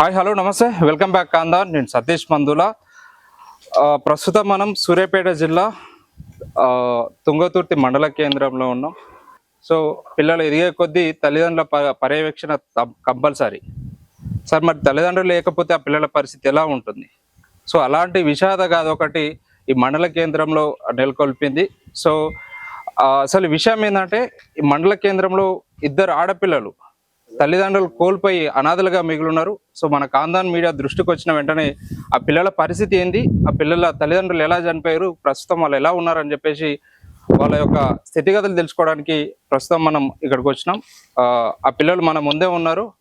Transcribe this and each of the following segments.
Hi hello namaste. Welcome back kanda నేను సతీష్ మందుల. ప్రస్తుతం మనం సూర్యాపేట జిల్లా తుంగతుర్తి మండల కేంద్రంలో ఉన్నాం. సో పిల్లలు ఎదిగే కొద్దీ తల్లిదండ్రుల పర్యవేక్షణ కంపల్సరీ. సార్ మరి తల్లిదండ్రులు లేకపోతే ఆ పిల్లల పరిస్థితి ఎలా ఉంటుంది? సో అలాంటి విషాద కాదు ఒకటి ఈ మండల కేంద్రంలో నెలకొల్పింది. సో అసలు విషయం ఏంటంటే ఈ మండల కేంద్రంలో ఇద్దరు ఆడపిల్లలు తల్లిదండ్రులు కోల్పోయి అనాథలుగా మిగులున్నారు సో మన కాందాన్ మీడియా దృష్టికి వచ్చిన వెంటనే ఆ పిల్లల పరిస్థితి ఏంది? ఆ పిల్లల తల్లిదండ్రులు ఎలా చనిపోయారు? ప్రస్తుతం వాళ్ళు ఎలా ఉన్నారని చెప్పేసి వాళ్ళ యొక్క స్థితిగతులు తెలుసుకోవడానికి ప్రస్తుతం మనం ఇక్కడికి వచ్చినాం. ఆ, ఆ పిల్లలు మన ముందే ఉన్నారు.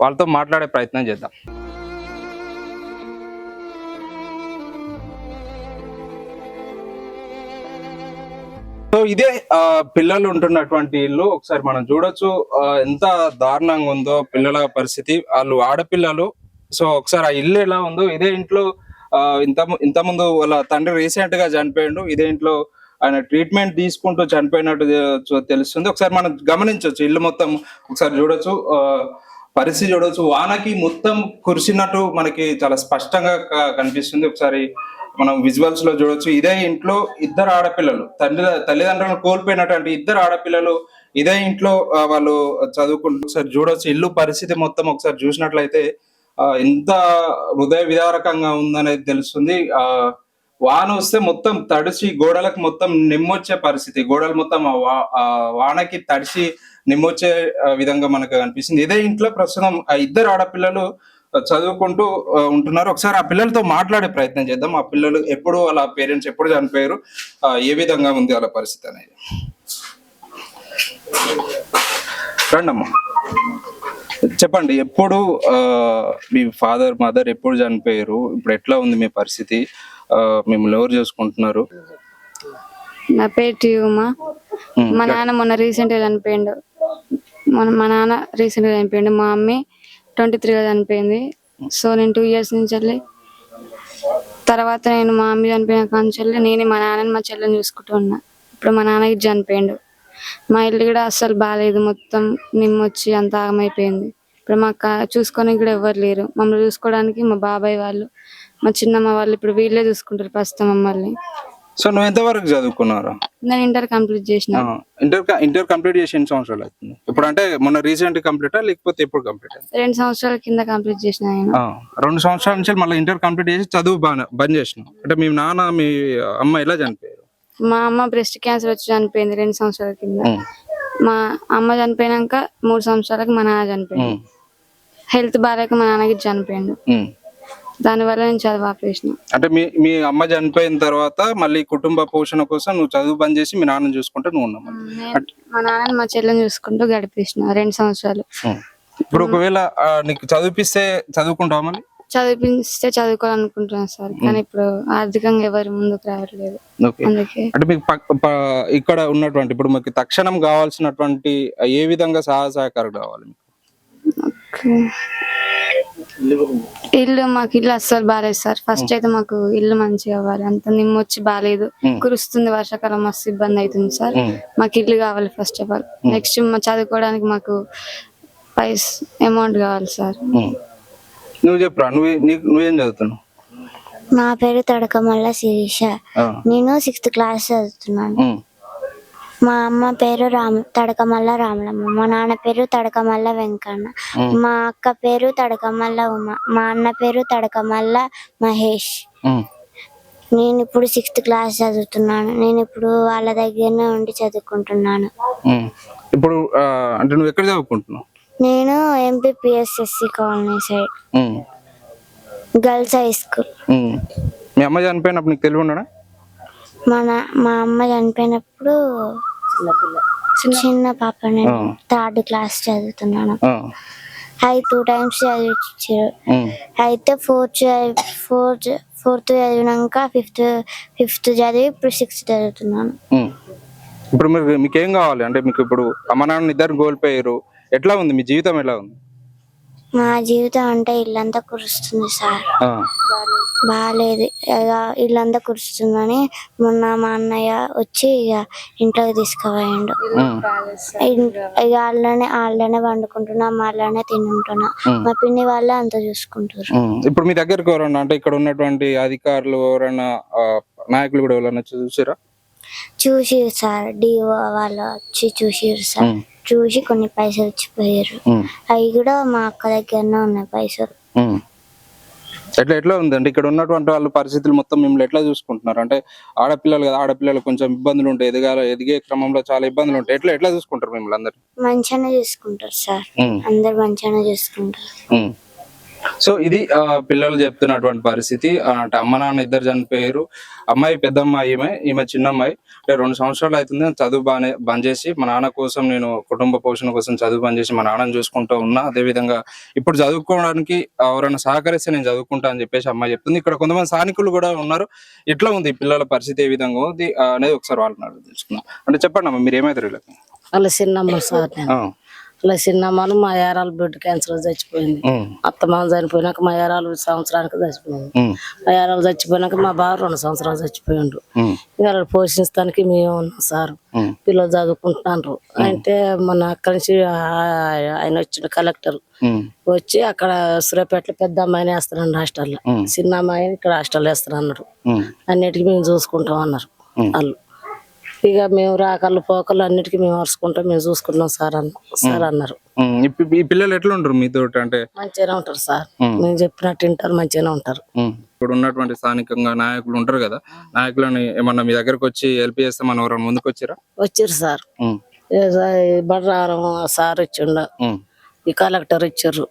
వాళ్ళతో మాట్లాడే ప్రయత్నం చేద్దాం. సో ఇదే ఆ, పిల్లలు ఉంటున్నటువంటి ఇల్లు. ఒకసారి మనం చూడొచ్చు. ఎంత దారుణంగా ఉందో పిల్లల పరిస్థితి. వాళ్ళు ఆడపిల్లలు. సో ఒకసారి ఆ ఇల్లు ఎలా ఉందో ఇదే ఇంట్లో ఆ, ఇంత ఇంత ముందు వాళ్ళ తండ్రి రీసెంట్గా చనిపోయిండు. ఇదే ఇంట్లో ఆయన ట్రీట్మెంట్ తీసుకుంటూ చనిపోయినట్టు తెలుస్తుంది. ఒకసారి మనం గమనించవచ్చు ఇల్లు మొత్తం. ఒకసారి చూడొచ్చు. పరిస్థితి చూడొచ్చు. వానకి మొత్తం కురిసినట్టు మనకి చాలా స్పష్టంగా కనిపిస్తుంది. ఒకసారి మనం విజువల్స్లో చూడొచ్చు ఇదే ఇంట్లో ఇద్దరు ఆడపిల్లలు. తండ్రి తల్లిదండ్రులను కోల్పోయినటువంటి ఇద్దరు ఆడపిల్లలు ఇదే ఇంట్లో వాళ్ళు చదువుకుంటూ ఒకసారి చూడొచ్చు. ఇల్లు పరిస్థితి మొత్తం ఒకసారి చూసినట్లయితే ఎంత హృదయ విదారకంగా ఉందనేది తెలుస్తుంది. ఆ వాన వస్తే మొత్తం తడిసి గోడలకు మొత్తం నిమ్మొచ్చే పరిస్థితి. గోడలు మొత్తం ఆ వానకి తడిసి నిమ్మొచ్చే విధంగా మనకు కనిపిస్తుంది. ఇదే ఇంట్లో ప్రస్తుతం ఆ ఇద్దరు ఆడపిల్లలు చదువుకుంటూ ఉంటున్నారు. ఒకసారి ఆ పిల్లలతో మాట్లాడే ప్రయత్నం చేద్దాం. ఆ పిల్లలు ఎప్పుడు వాళ్ళ పేరెంట్స్ ఎప్పుడు చనిపోయారు ఏ విధంగా ఉంది వాళ్ళ పరిస్థితి అనేది? రండమ్మా. చెప్పండి ఎప్పుడు మీ ఫాదర్ మదర్ ఎప్పుడు చనిపోయారు? ఇప్పుడు ఎట్లా ఉంది మీ పరిస్థితి? మిమ్మల్ని ఎవరు చూసుకుంటున్నారు? నా పేరు మా నాన్న మొన్న రీసెంట్గా చనిపోయిండు. మొన్న మా నాన్న రీసెంట్గా చనిపోయిండు. మా మమ్మీ ట్వంటీ త్రీలో చనిపోయింది. సో నేను టూ ఇయర్స్ నుంచి వెళ్ళి తర్వాత నేను మా అమ్మ చనిపోయిన కాంచెల్లి వెళ్ళి నేనే మా నాన్నని మా చెల్లెని చూసుకుంటూ ఉన్నా. ఇప్పుడు మా నాన్నకి చనిపోయిండు. మా ఇల్లు కూడా అస్సలు బాగాలేదు మొత్తం నిమ్మొచ్చి అంత ఆగమైపోయింది. ఇప్పుడు మా కా- చూసుకోనికి కూడా ఎవరు లేరు. మమ్మల్ని చూసుకోవడానికి మా బాబాయ్ వాళ్ళు మా చిన్నమ్మ వాళ్ళు ఇప్పుడు వీళ్ళే చూసుకుంటారు ప్రస్తుతం మమ్మల్ని. సో నువ్వు ఎంతవరకు చదువుకున్నారు? నేను ఇంటర్ కంప్లీట్ చేసిన. ఇంటర్ ఇంటర్ కంప్లీట్ చేసి ఎన్ని సంవత్సరాలు అవుతుంది? ఇప్పుడు అంటే మొన్న రీసెంట్ కంప్లీటా లేకపోతే ఎప్పుడు కంప్లీట్? రెండు సంవత్సరాల కింద కంప్లీట్ చేసిన రెండు సంవత్సరాల నుంచి మళ్ళీ ఇంటర్ కంప్లీట్ చేసి చదువు బంద్ చేసినావు అంటే మీ నాన్న మీ అమ్మ ఎలా చనిపోయారు? మా అమ్మ బ్రెస్ట్ క్యాన్సర్ వచ్చి చనిపోయింది రెండు సంవత్సరాల కింద. మా అమ్మ చనిపోయినాక మూడు సంవత్సరాలకు మా నాన్న చనిపోయింది హెల్త్ బాగాలేక మా నాన్నకి చనిపోయిండు. ఉమ్. దానివల్ల నేను చదువు ఆపేసిన. అంటే మీ మీ అమ్మ చనిపోయిన తర్వాత మళ్ళీ కుటుంబ పోషణ కోసం నువ్వు చదువు బంద్ చేసి మీ నాన్నని చూసుకుంటే నువ్వు ఉన్నావు మా నాన్నని మా చెల్లెని చూసుకుంటూ గడిపేసిన రెండు సంవత్సరాలు. ఇప్పుడు ఒకవేళ ఆ, నీకు చదివిపిస్తే చదువుకుంటావా మళ్ళీ? చదివిస్తే చదువుకోవాలనుకుంటున్నాను సార్ కానీ ఇప్పుడు ఆర్థికంగా ఎవరు ముందుకు రావట్లేదు. ఓకే. అందుకే. అంటే మీకు పక్- ప- ఇక్కడ ఉన్నటువంటి ఇప్పుడు మీకు తక్షణం కావాల్సినటువంటి ఏ విధంగా సహాయ సహకారం కావాలి మీకు? ఇల్లు మాకు ఇల్లు అస్సలు బాగాలేదు సార్. ఫస్ట్ అయితే మాకు ఇల్లు మంచిగా అవ్వాలి. అంత నిమ్మొచ్చి బాగాలేదు. కురుస్తుంది వర్షాకాలం మస్తు ఇబ్బంది అవుతుంది సార్. మాకు ఇల్లు కావాలి ఫస్ట్ ఆఫ్ ఆల్ నెక్స్ట్ మా చదువుకోవడానికి మాకు పైస్ అమౌంట్ కావాలి సార్. ఉమ్. నువ్వు చెప్పురా నువ్వు నీకు నువ్వేం చదువుతున్నావు? నా పేరు తడకమల్ల శిరీష. నేను సిక్స్త్ క్లాస్ చదువుతున్నాను. మా అమ్మ పేరు రామ తడకమల్ల రామలమ్మ. మా నాన్న పేరు తడకమల్ల వెంకన్న. మా అక్క పేరు తడకమల్ల ఉమ. మా అన్న పేరు తడకమల్ల మహేష్. నేను ఇప్పుడు సిక్స్త్ క్లాస్ చదువుతున్నాను. నేను ఇప్పుడు వాళ్ళ దగ్గరనే ఉండి చదువుకుంటున్నాను. ఇప్పుడు అంటే నువ్వు ఎక్కడ చదువుకుంటున్నావు? నేను MPPSSC colony side. Girls high school. మీ అమ్మ చనిపోయినప్పుడు నీకు తెలివి ఉండడా? మా అమ్మ చనిపోయినప్పుడు చిన్న పాప నేను థర్డ్ క్లాస్ చదువుతున్నాను. అవి టూ టైమ్స్ చదివించారు. అయితే ఫోర్త్ ఫోర్త్ ఫోర్త్ చదివినాక ఫిఫ్త్ ఫిఫ్త్ చదివి ఇప్పుడు సిక్స్త్ చదువుతున్నాను. ఇప్పుడు మీరు మీకు ఏం కావాలి? అంటే మీకు ఇప్పుడు అమ్మ నాన్న ఇద్దరు కోల్పోయారు. ఎట్లా ఉంది? మీ జీవితం ఎలా ఉంది? మా జీవితం అంటే ఇల్లంతా కురుస్తుంది సార్. బాగాలేదు ఇక ఇల్లంతా కురుస్తుందని మొన్న మా అన్నయ్య వచ్చి ఇక ఇంట్లోకి తీసుకుపోయిండు. ఇక వాళ్ళనే వాళ్ళనే వండుకుంటున్నా వాళ్ళనే తింటున్నా మా పిన్ని వాళ్ళే అంత చూసుకుంటారు. ఇప్పుడు మీ దగ్గరకు ఎవరన్నా అంటే ఇక్కడ ఉన్నటువంటి అధికారులు ఎవరైనా నాయకులు కూడా ఎవరైనా చూసారా? చూసి సార్. డిఓ వాళ్ళు వచ్చి చూసిరు సార్. చూసి కొన్ని పైసలు ఇచ్చిపోయారు అవి కూడా మా అక్క దగ్గరనే ఉన్నాయి పైసలు. ఎట్లా ఎట్లా ఉందండి? ఇక్కడ ఉన్నటువంటి వాళ్ళ పరిస్థితులు మొత్తం మిమ్మల్ని ఎట్లా చూసుకుంటున్నారు? అంటే ఆడపిల్లలు కదా ఆడపిల్లలు కొంచెం ఇబ్బందులు ఉంటాయి ఎదగాల ఎదిగే క్రమంలో చాలా ఇబ్బందులు ఉంటాయి ఎట్లా ఎట్లా చూసుకుంటారు మిమ్మల్ని అందరు? మంచిగానే చూసుకుంటారు సార్. అందరు మంచిగానే చూసుకుంటారు. సో ఇది ఆ, పిల్లలు చెప్తున్నటువంటి పరిస్థితి. అంటే అమ్మ నాన్న ఇద్దరు చనిపోయారు. అమ్మాయి పెద్ద అమ్మాయి ఈమె ఈమె చిన్న అమ్మాయి అంటే రెండు సంవత్సరాలు అవుతుంది చదువు బానే బంద్ చేసి మా నాన్న కోసం నేను కుటుంబ పోషణ కోసం చదువు బంద్ చేసి మా నాన్నని చూసుకుంటూ ఉన్నా. అదే విధంగా ఇప్పుడు చదువుకోవడానికి ఎవరైనా సహకరిస్తే నేను చదువుకుంటా అని చెప్పేసి అమ్మాయి చెప్తుంది. ఇక్కడ కొంతమంది స్థానికులు కూడా ఉన్నారు. ఎట్లా ఉంది పిల్లల పరిస్థితి ఏ విధంగా ఉంది అనేది ఒకసారి వాళ్ళని తెలుసుకుందాం. అంటే చెప్పండి అమ్మ మీరు వీళ్ళకి వాళ్ళ చిన్నమ్మ సార్. వాళ్ళ చిన్నమ్మను మా యారాలు బ్లడ్ క్యాన్సర్ చచ్చిపోయింది. అత్తమామ చనిపోయినాక మా యారాలు సంవత్సరానికి చచ్చిపోయింది. మా యారాలు చచ్చిపోయినాక మా బావ రెండు సంవత్సరాలు చచ్చిపోయిండు. ఇంకా వాళ్ళు పోషించడానికి మేము ఉన్నాం సార్. పిల్లలు చదువుకుంటున్నారు. అంటే మన అక్కడి నుంచి ఆయన వచ్చిన కలెక్టర్ వచ్చి అక్కడ సూర్యాపేటలో పెద్ద అమ్మాయిని వేస్తారండి హాస్టల్లో. చిన్న అమ్మాయిని ఇక్కడ హాస్టల్లో అన్నారు ఉమ్, అన్నిటికీ మేము చూసుకుంటాం అన్నారు. వాళ్ళు. ఇక మేము రాకళ్ళు పోకళ్ళు అన్నిటికీ మేము వరుసుకుంటాం మేము చూసుకుంటాం సార్ అన్న సార్ అన్నారు. ఈ పిల్లలు ఎట్లా ఉంటారు మీతో అంటే? మంచిగానే ఉంటారు సార్. మేము చెప్పినట్టు వింటారు మంచిగానే ఉంటారు. ఇప్పుడు ఉన్నటువంటి స్థానికంగా నాయకులు ఉంటారు కదా నాయకులని ఏమన్నా మీ దగ్గరకు వచ్చి హెల్ప్ చేస్తే మనం ఎవరైనా ముందుకు వచ్చారా వచ్చారు సార్ బడ్రారం సార్ ఇచ్చిండు. ఉమ్, ఈ కలెక్టర్ ఇచ్చారు.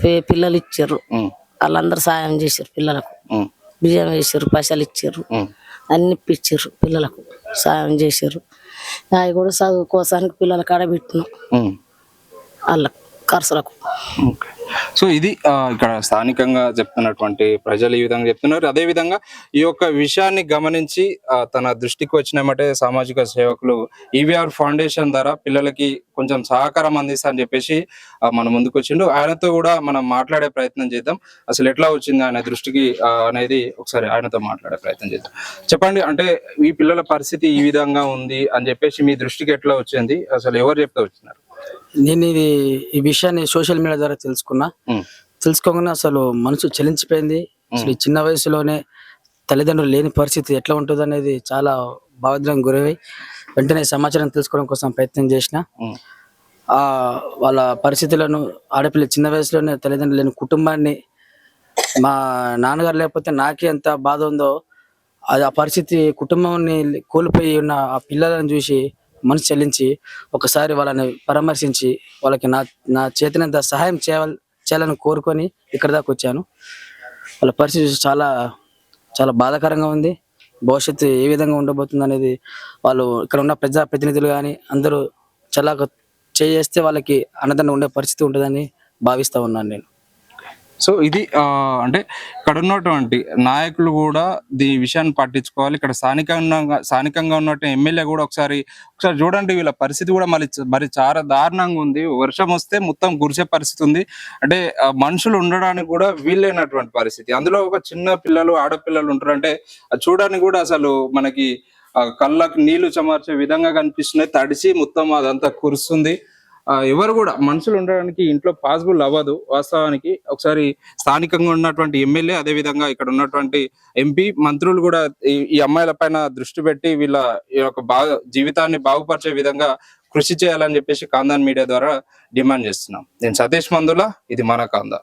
పి- పిల్లలు ఇచ్చారు. వాళ్ళందరూ సాయం చేశారు పిల్లలకు. బియ్యం వేసారు పైసలు ఇచ్చారు. అన్ని ఇప్పించారు పిల్లలకు. సాయం చేశారు. అవి కూడా చదువు కోసానికి పిల్లల కాడ పెట్టినాం. వాళ్ళకు. ఖర్చులకు ఓకే. సో ఇది ఇక్కడ స్థానికంగా చెప్తున్నటువంటి ప్రజలు ఈ విధంగా చెప్తున్నారు. అదే విధంగా ఈ యొక్క విషయాన్ని గమనించి తన దృష్టికి వచ్చినమంటే సామాజిక సేవకులు ఈవీఆర్ ఫౌండేషన్ ద్వారా పిల్లలకి కొంచెం సహకారం అందిస్తా అని చెప్పేసి మనం మన ముందుకు వచ్చిండు. ఆయనతో కూడా మనం మాట్లాడే ప్రయత్నం చేద్దాం. అసలు ఎట్లా వచ్చింది ఆయన దృష్టికి అనేది ఒకసారి ఆయనతో మాట్లాడే ప్రయత్నం చేద్దాం. చెప్పండి అంటే ఈ పిల్లల పరిస్థితి ఈ విధంగా ఉంది అని చెప్పేసి మీ దృష్టికి ఎట్లా వచ్చింది? అసలు ఎవరు చెప్తా వచ్చినారు? నేను ఇది ఈ విషయాన్ని సోషల్ మీడియా ద్వారా తెలుసుకున్నా. తెలుసుకోగానే అసలు మనసు చలించిపోయింది. అసలు ఈ చిన్న వయసులోనే తల్లిదండ్రులు లేని పరిస్థితి ఎట్లా ఉంటుంది అనేది చాలా భావోద్రం గురై వెంటనే సమాచారం తెలుసుకోవడం కోసం ప్రయత్నం చేసిన. ఆ వాళ్ళ పరిస్థితులను ఆడపిల్ల చిన్న వయసులోనే తల్లిదండ్రులు లేని కుటుంబాన్ని మా నాన్నగారు లేకపోతే నాకే ఎంత బాధ ఉందో అది ఆ పరిస్థితి కుటుంబాన్ని కోల్పోయి ఉన్న ఆ పిల్లలను చూసి మనసు చెల్లించి ఒకసారి వాళ్ళని పరామర్శించి వాళ్ళకి నా నా చేతినంత సహాయం చేయాలి చేయాలని కోరుకొని ఇక్కడ దాకా వచ్చాను. వాళ్ళ పరిస్థితి చాలా చాలా బాధాకరంగా ఉంది. భవిష్యత్తు ఏ విధంగా ఉండబోతుంది అనేది వాళ్ళు ఇక్కడ ఉన్న ప్రజా ప్రతినిధులు కానీ అందరూ చాలా చేస్తే వాళ్ళకి అన్నదండ ఉండే పరిస్థితి ఉంటుందని భావిస్తా ఉన్నాను నేను. సో ఇది ఆ, అంటే ఇక్కడ ఉన్నటువంటి నాయకులు కూడా దీని విషయాన్ని పట్టించుకోవాలి ఇక్కడ స్థానికంగా స్థానికంగా ఉన్నట్టు ఎమ్మెల్యే కూడా ఒకసారి ఒకసారి చూడండి వీళ్ళ పరిస్థితి కూడా మరి మరి చాలా దారుణంగా ఉంది. వర్షం వస్తే మొత్తం గురిసే పరిస్థితి ఉంది. అంటే మనుషులు ఉండడానికి కూడా వీలైనటువంటి పరిస్థితి. అందులో ఒక చిన్న పిల్లలు ఆడపిల్లలు ఉంటారు. అంటే అది చూడడానికి కూడా అసలు మనకి కళ్ళకు నీళ్ళు చమార్చే విధంగా కనిపిస్తున్నాయి. తడిసి మొత్తం అదంతా కురుస్తుంది. ఎవరు కూడా మనుషులు ఉండడానికి ఇంట్లో పాసిబుల్ అవ్వదు. వాస్తవానికి ఒకసారి స్థానికంగా ఉన్నటువంటి ఎమ్మెల్యే అదే విధంగా ఇక్కడ ఉన్నటువంటి ఎంపీ మంత్రులు కూడా ఈ అమ్మాయిల పైన దృష్టి పెట్టి వీళ్ళ ఈ యొక్క బాగా జీవితాన్ని బాగుపరిచే విధంగా కృషి చేయాలని చెప్పేసి కాందాన్ మీడియా ద్వారా డిమాండ్ చేస్తున్నాం. నేను సతీష్ మందుల ఇది మన కాందా